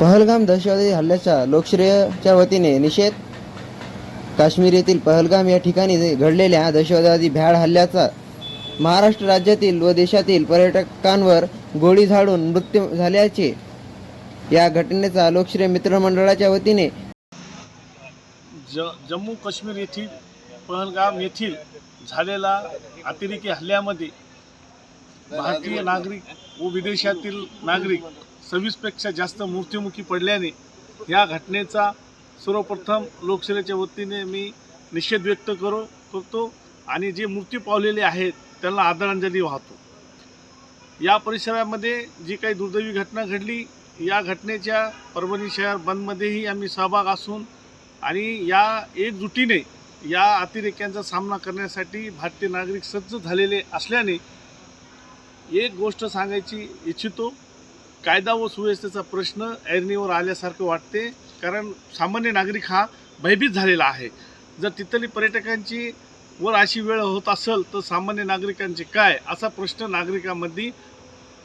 पहलगाम दहशतवादी हल्ल्याचा लोकश्रेयच्या वतीने निषेध? काश्मीर येथील पहलगाम या ठिकाणी घडलेल्या दहशतवादी भ्याड हल्ल्याचा महाराष्ट्र राज्यातील व देशातील पर्यटकांवर गोळी झाडून मृत्यू झाल्याचे या घटनेचा लोकश्रेय मित्रमंडळाच्या वतीने ज जम्मू काश्मीर येथील पहलगाम येथील झालेला अतिरेकी हल्ल्यामध्ये भारतीय नागरिक व विदेशातील नागरिक सव्वीसपेक्षा जास्त मृत्युमुखी पडल्याने या घटनेचा सर्वप्रथम लोकशाहीच्या वतीने मी निषेध व्यक्त करो करतो आणि जे मृत्यू पावलेले आहेत त्यांना आदरांजली वाहतो. या परिसरामध्ये जी काही दुर्दैवी घटना घडली या घटनेच्या परभणी शहर बंदमध्येही आम्ही सहभाग असून आणि या एकजुटीने या अतिरेक्यांचा सामना करण्यासाठी भारतीय नागरिक सज्ज झालेले असल्याने एक गोष्ट सांगायची इच्छितो कायदा व सुव्यवस्थेचा प्रश्न ऐरणीवर आल्यासारखं वाटते कारण सामान्य नागरिक हा भयभीत झालेला आहे. जर तिथली पर्यटकांची वर अशी वेळ होत असेल तर सामान्य नागरिकांचे काय? असा प्रश्न नागरिकांमध्ये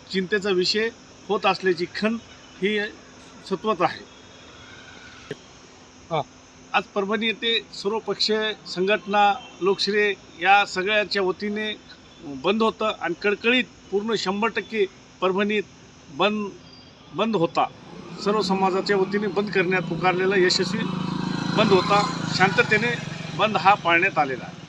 चिंतेचा विषय होत असल्याची खंत ही सत्वत आहे. आज परभणी येथे सर्व पक्षीय संघटना लोकश्रेय या सगळ्याच्या वतीने बंद होतं आणि कडकडीत पूर्ण शंभर टक्के परभणीत बंद बंद होता. सर्व समाजाच्या वतीने बंद करण्यात पुकारलेला यशस्वी बंद होता. शांततेने बंद हा पाळण्यात आलेला आहे.